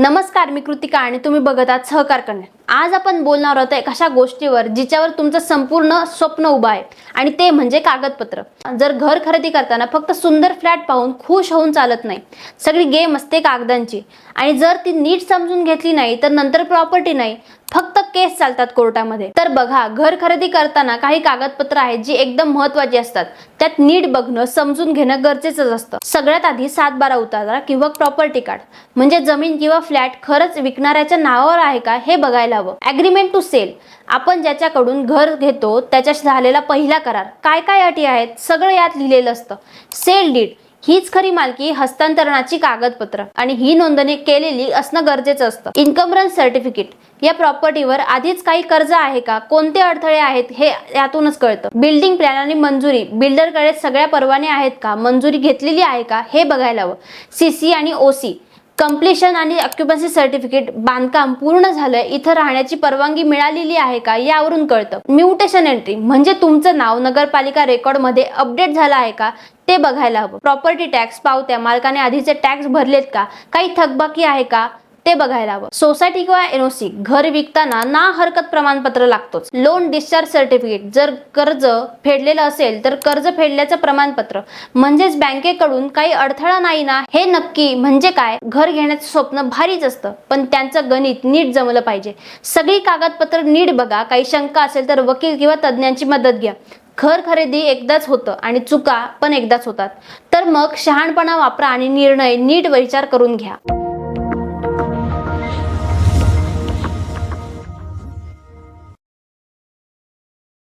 नमस्कार मी कृतिका आणि तुम्ही बघत आहात सहकार कन्या. आज आपण बोलणार आहोत एक अशा गोष्टीवर जिच्यावर तुमचं संपूर्ण स्वप्न उभं आहे. आणि ते म्हणजे कागदपत्र. जर घर खरेदी करताना फक्त सुंदर फ्लॅट पाहून खुश होऊन चालत नाही सगळी गेम असते कागदांची. आणि जर ती नीट समजून घेतली नाही तर नंतर प्रॉपर्टी नाही फक्त केस चालतात कोर्टामध्ये. तर बघा घर खरेदी करताना काही कागदपत्र आहेत जी एकदम महत्वाची असतात. त्यात नीट बघणं समजून घेणं गरजेचंच असतं. सगळ्यात आधी सात बारा उतारा किंवा प्रॉपर्टी कार्ड म्हणजे जमीन किंवा फ्लॅट खरंच विकणाऱ्याच्या नावावर आहे का हे बघायला हवं ॲग्रीमेंट टू सेल आपण ज्याच्याकडून घर घेतो त्याच्याशी झालेला पहिला करार. काय काय अटी आहेत? सगळं यात लिहिलेलं असतं. सेल डीड हीच खरी मालकी हस्तांतरणाची कागदपत्र. आणि ही नोंदणी केलेली असणं गरजेचं असतं. इन्कम रन सर्टिफिकेट या प्रॉपर्टीवर आधीच काही कर्ज आहे का? कोणते अडथळे आहेत? हे यातूनच कळतं. बिल्डिंग प्लॅन आणि मंजुरी. बिल्डरकडे सगळ्या परवाने आहेत का? मंजुरी घेतलेली आहे का? हे बघायला हवं. सी सी आणि ओ सी कम्प्लिशन आणि ऑक्युपन्सी सर्टिफिकेट बांधकाम पूर्ण झालंय इथं राहण्याची परवानगी मिळालेली आहे का यावरून कळतं. म्युटेशन एंट्री म्हणजे तुमचं नाव नगरपालिका रेकॉर्डमध्ये अपडेट झालं आहे का ते बघायला हवं. प्रॉपर्टी टॅक्स पावत्या मालकाने आधीचे टॅक्स भरलेत का काही थकबाकी आहे का? ते बघायला हवं. सोसायटी किंवा एनओसी घर विकताना ना हरकत प्रमाणपत्र लागतोच. लोन डिस्चार्ज सर्टिफिकेट जर कर्ज फेडलेलं असेल तर कर्ज फेडल्याचं प्रमाणपत्र. म्हणजेच बँकेकडून काही अडथळा नाही ना हे नक्की म्हणजे काय? घर घेण्याचं स्वप्न भारीच असतं पण त्यांचं गणित नीट जमलं पाहिजे. सगळी कागदपत्र नीट बघा काही शंका असेल तर वकील किंवा तज्ज्ञांची मदत घ्या. घर खरेदी एकदाच होतं आणि चुका पण एकदाच होतात. तर मग शहाणपणा वापरा आणि निर्णय नीट विचार करून घ्या.